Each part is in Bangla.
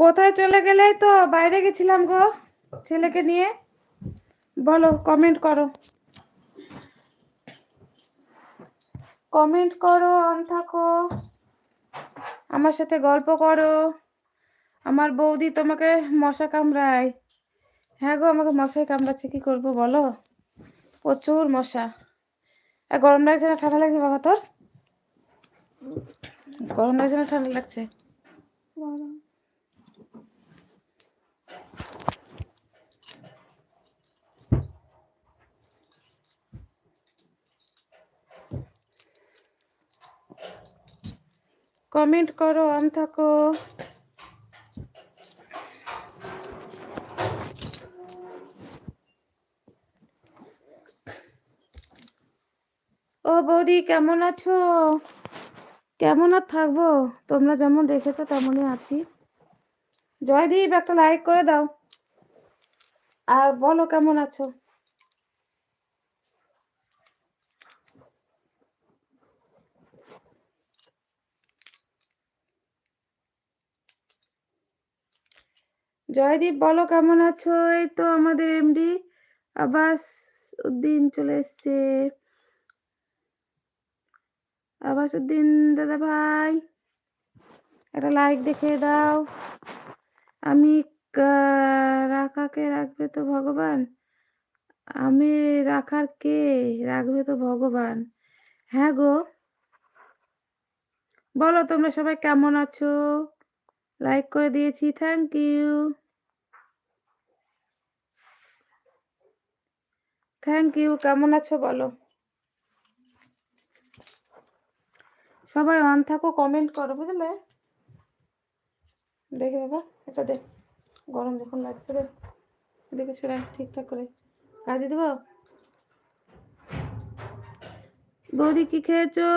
কোথায় চলে গেলে তো বাইরে গেছিলাম গো ছেলেকে নিয়ে। বলো কমেন্ট করো। কমেন্ট করো, অন থাকো। আমার সাথে গল্প করো। আমার বৌদি তোমাকে মশা কামড়ায়। হ্যাঁ গো, আমাকে মশাই কামড়াচ্ছে, কি করব বলো? প্রচুর মশা। আর গরম লাগছে না, ঠান্ডা লাগছে বাবা তোর? গরম লাগছে না, ঠান্ডা লাগছে? কমেন্ট করো অন থাকো। ও বৌদি, কেমন আছো? কেমন আর থাকব? তোমরা যেমন রেখেছো তেমনই আছি। জয়দীপ, একটা লাইক করে দাও। আর বলো কেমন আছো? জয়দীপ, বলো কেমন আছো? এই তো আমাদের এমডি আবাস উদ্দিন চলে এসছে। আবাস উদ্দিন দাদা ভাই, একটা লাইক দেখে দাও। আমি রাখাকে রাখবে তো ভগবান? আমি রাখার কে রাখবে তো ভগবান? হ্যাঁ গো। বলো তোমরা সবাই কেমন আছো? লাইক করে দিয়েছি থ্যাংক ইউ থ্যাংক ইউ কেমন আছো বলো? সবাই অন থাকো কমেন্ট করো, বুঝলে? দেখে বাবা, এটা দেখ। গরম যখন লাগছে রে দেখে শুনে ঠিকঠাক করে কাজে দেবো? বৌদি, কি খেয়েছো?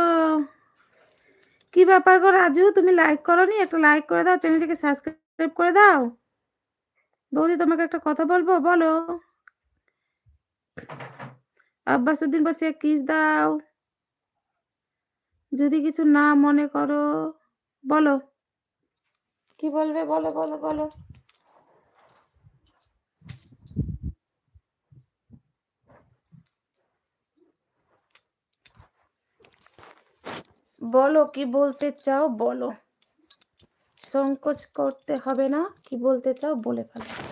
কি ব্যাপার গো রাজু? তুমি লাইক করো নি একটা লাইক করে দাও চ্যানেলটিকে সাবস্ক্রাইব করে দাও। বৌদি, তোমাকে একটা কথা বলব? বলো। আব্বাসুদ্দিন বলছে, কিস দাও। যদি কিছু না মনে করো, বলো। কি বলবে? বলো বলো বলো। বলো, কি বলতে চাও? বলো। সংকোচ করতে হবে না, কি বলতে চাও? বলে ফেলো।